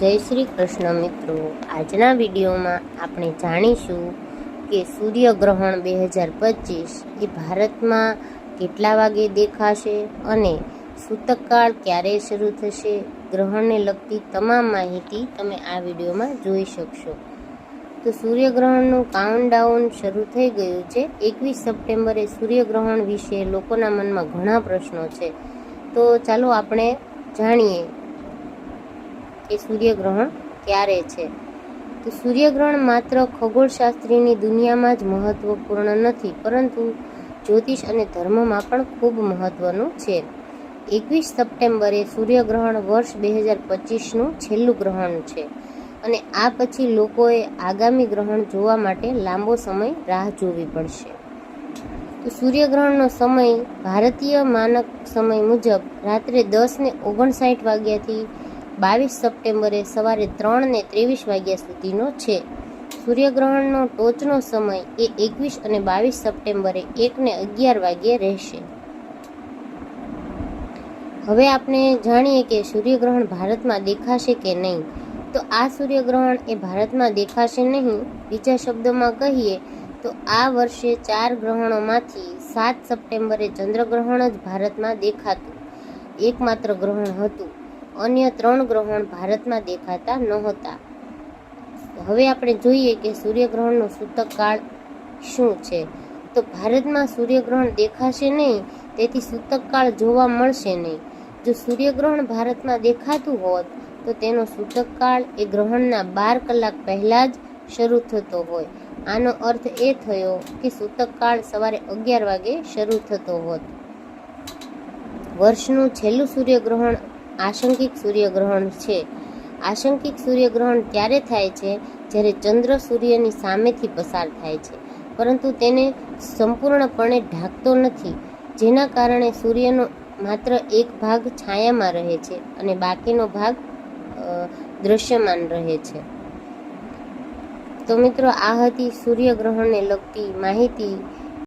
જય શ્રી કૃષ્ણ મિત્રો. આજના વિડીયોમાં આપણે જાણીશું કે સૂર્યગ્રહણ બે હજાર પચીસ એ ભારતમાં કેટલા વાગે દેખાશે અને સૂતકકાળ ક્યારે શરૂ થશે ગ્રહણને લગતી તમામ માહિતી તમે આ વિડીયોમાં જોઈ શકશો. તો સૂર્યગ્રહણનું કાઉન્ટડાઉન શરૂ થઈ ગયું છે. એકવીસ સપ્ટેમ્બરે સૂર્યગ્રહણ વિશે લોકોના મનમાં ઘણા પ્રશ્નો છે. તો ચાલો આપણે જાણીએ કે સૂર્યગ્રહણ ક્યારે છે? તો સૂર્યગ્રહણ માત્ર ખગોળશાસ્ત્રીની દુનિયામાં જ મહત્વપૂર્ણ નથી, પરંતુ જ્યોતિષ અને ધર્મમાં પણ ખૂબ મહત્વનું છે. એકવીસ સપ્ટેમ્બરે સૂર્યગ્રહણ વર્ષ બે હજાર પચીસનું છેલ્લું ગ્રહણ છે અને આ પછી લોકોએ આગામી ગ્રહણ જોવા માટે લાંબો સમય રાહ જોવી પડશે. તો સૂર્યગ્રહણનો સમય ભારતીય માનક સમય મુજબ રાત્રે દસ ને ઓગણસાઠ વાગ્યાથી બાવીસ સપ્ટેમ્બરે સવારે ત્રણને ત્રેવીસ વાગ્યા સુધીનો છે. સૂર્યગ્રહણનો ટોચનો સમય એ એકવીસ અને બાવીસ સપ્ટેમ્બરે એકને અગિયાર વાગ્યે રહેશે. હવે આપણે જાણીએ કે સૂર્યગ્રહણ ભારતમાં દેખાશે કે નહીં. તો આ સૂર્યગ્રહણ એ ભારતમાં દેખાશે નહીં. બીજા શબ્દોમાં કહીએ તો આ વર્ષે ચાર ગ્રહણોમાંથી સાત સપ્ટેમ્બરે ચંદ્રગ્રહણ જ ભારતમાં દેખાતું. એકમાત્ર ગ્રહણ હતું. અન્ય ત્રણ ગ્રહણ ભારતમાં દેખાતા નહોતા. હવે આપણે જોઈએ કે સૂર્યગ્રહણનો સૂતક કાળ શું છે? તો ભારતમાં સૂર્યગ્રહણ દેખાશે નહીં, તેથી સૂતક કાળ જોવા મળશે નહીં. જો સૂર્યગ્રહણ ભારતમાં દેખાતું હોત, તો તેનો સૂતક કાળ એ ગ્રહણના બાર કલાક પહેલાં જ શરૂ થતો હોય. આનો અર્થ એ થયો કે સૂતક કાળ સવારે અગિયાર વાગે શરૂ થતો હોત. વર્ષનું છેલ્લું સૂર્યગ્રહણ આશંકિક સૂર્યગ્રહણ છે. આશંકિક સૂર્યગ્રહણ ત્યારે થાય છે જ્યારે ચંદ્ર સૂર્યની સામેથી પસાર થાય છે. પરંતુ તેને સંપૂર્ણપણે ઢાંકતો નથી, જેના કારણે સૂર્યનો માત્ર એક ભાગ છાયામાં રહે છે અને બાકીનો ભાગ દૃશ્યમાન રહે છે. તો મિત્રો, આ હતી સૂર્યગ્રહણને લગતી માહિતી